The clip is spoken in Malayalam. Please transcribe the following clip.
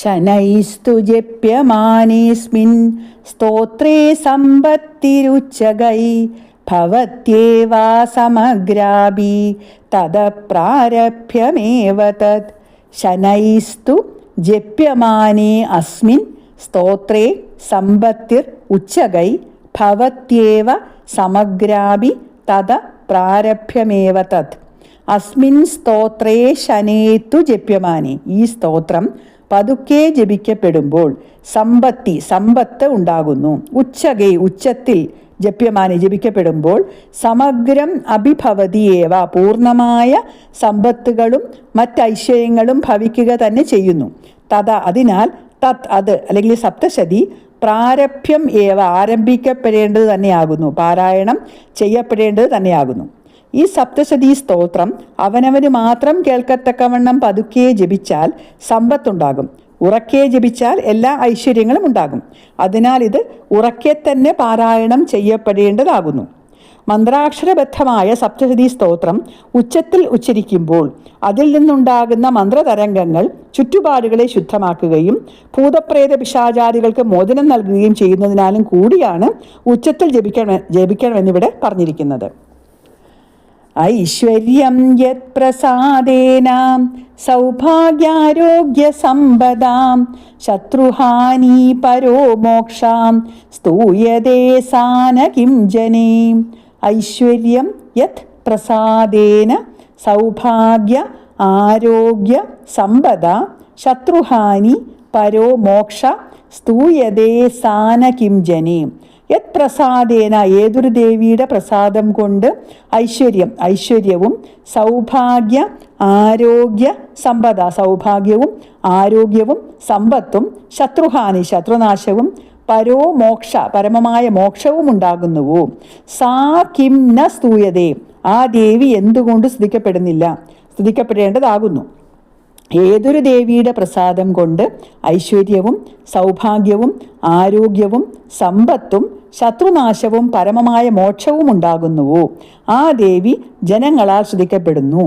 ശനൈസ്തു ജപ്യമാനേസ്മിൻ സ്തോത്രേ സമ്പത്തിരുച്ചകൈ ഭവത്യേവാ സമഗ്രാഭി. തത പ്രാരഭ്യമേവ തത്. ശനൈസ്തു ജപ്യമാനേ അസ്മിൻ. സ്തോത്രേ സമ്പത്തിർ ഉച്ചകൈ ഭവത്യേവ സമഗ്രാഭി തത പ്രാരഭ്യമേവ തത്. അസ്മിൻ സ്തോത്രേ ശനേത്തു ജപ്യമാനേ. ഈ സ്തോത്രം പതുക്കെ ജപിക്കപ്പെടുമ്പോൾ സമ്പത്തി സമ്പത്ത് ഉണ്ടാകുന്നു. ഉച്ചകൈ ഉച്ചത്തിൽ ജപ്യമാനി ജപിക്കപ്പെടുമ്പോൾ സമഗ്രം അഭിഭവതിയേവ പൂർണമായ സമ്പത്തുകളും മറ്റൈശ്വര്യങ്ങളും ഭവിക്കുക തന്നെ ചെയ്യുന്നു. തഥ അതിനാൽ തത് അത് അല്ലെങ്കിൽ സപ്തശതി പ്രാരഭ്യം ഏവ ആരംഭിക്കപ്പെടേണ്ടത് തന്നെയാകുന്നു. പാരായണം ചെയ്യപ്പെടേണ്ടത് തന്നെയാകുന്നു. ഈ സപ്തശതി സ്തോത്രം അവനവന് മാത്രം കേൾക്കത്തക്കവണ്ണം പതുക്കെ ജപിച്ചാൽ സമ്പത്തുണ്ടാകും. ഉറക്കെ ജപിച്ചാൽ എല്ലാ ഐശ്വര്യങ്ങളും ഉണ്ടാകും. അതിനാൽ ഇത് ഉറക്കെ തന്നെ പാരായണം ചെയ്യപ്പെടേണ്ടതാകുന്നു. മന്ത്രാക്ഷരബദ്ധമായ സപ്തശതി സ്തോത്രം ഉച്ചത്തിൽ ഉച്ചരിക്കുമ്പോൾ അതിൽ നിന്നുണ്ടാകുന്ന മന്ത്രതരംഗങ്ങൾ ചുറ്റുപാടുകളെ ശുദ്ധമാക്കുകയും ഭൂതപ്രേത പിശാചാരികൾക്ക് മോചനം നൽകുകയും ചെയ്യുന്നതിനാലും കൂടിയാണ് ഉച്ചത്തിൽ ജപിക്കണം ജപിക്കണമെന്നിവിടെ പറഞ്ഞിരിക്കുന്നത്. ഐശ്വര്യം യത് പ്രസാദേന സൗഭാഗ്യാരോഗ്യസമ്പദാം ശത്രുഹാനി പരോ മോക്ഷാം സ്തൂയതേ സാന കിം ജനേ. ഐശ്വര്യം യത് പ്രസാദേന സൗഭാഗ്യ ആരോഗ്യ സമ്പദ ശത്രുഹാനി പരോ മോക്ഷ സ്തൂയതേ സാന കിം ജനേ. യത് പ്രസാദേന ഏതൊരു ദേവിയുടെ പ്രസാദം കൊണ്ട് ഐശ്വര്യം ഐശ്വര്യവും സൗഭാഗ്യ ആരോഗ്യ സമ്പദ സൗഭാഗ്യവും ആരോഗ്യവും സമ്പത്തും ശത്രുഹാനി ശത്രുനാശവും പരോ മോക്ഷ പരമമായ മോക്ഷവും ഉണ്ടാകുന്നുവോ? സാ കിം ന സ്തൂയതേ. ആ ദേവി എന്തുകൊണ്ട് സ്തുതിക്കപ്പെടുന്നില്ല? സ്തുതിക്കപ്പെടേണ്ടതാകുന്നു. ഏതൊരു ദേവിയുടെ പ്രസാദം കൊണ്ട് ഐശ്വര്യവും സൗഭാഗ്യവും ആരോഗ്യവും സമ്പത്തും ശത്രുനാശവും പരമമായ മോക്ഷവും ഉണ്ടാകുന്നുവോ? ആ ദേവി ജനങ്ങളാൽ സ്തുതിക്കപ്പെടുന്നു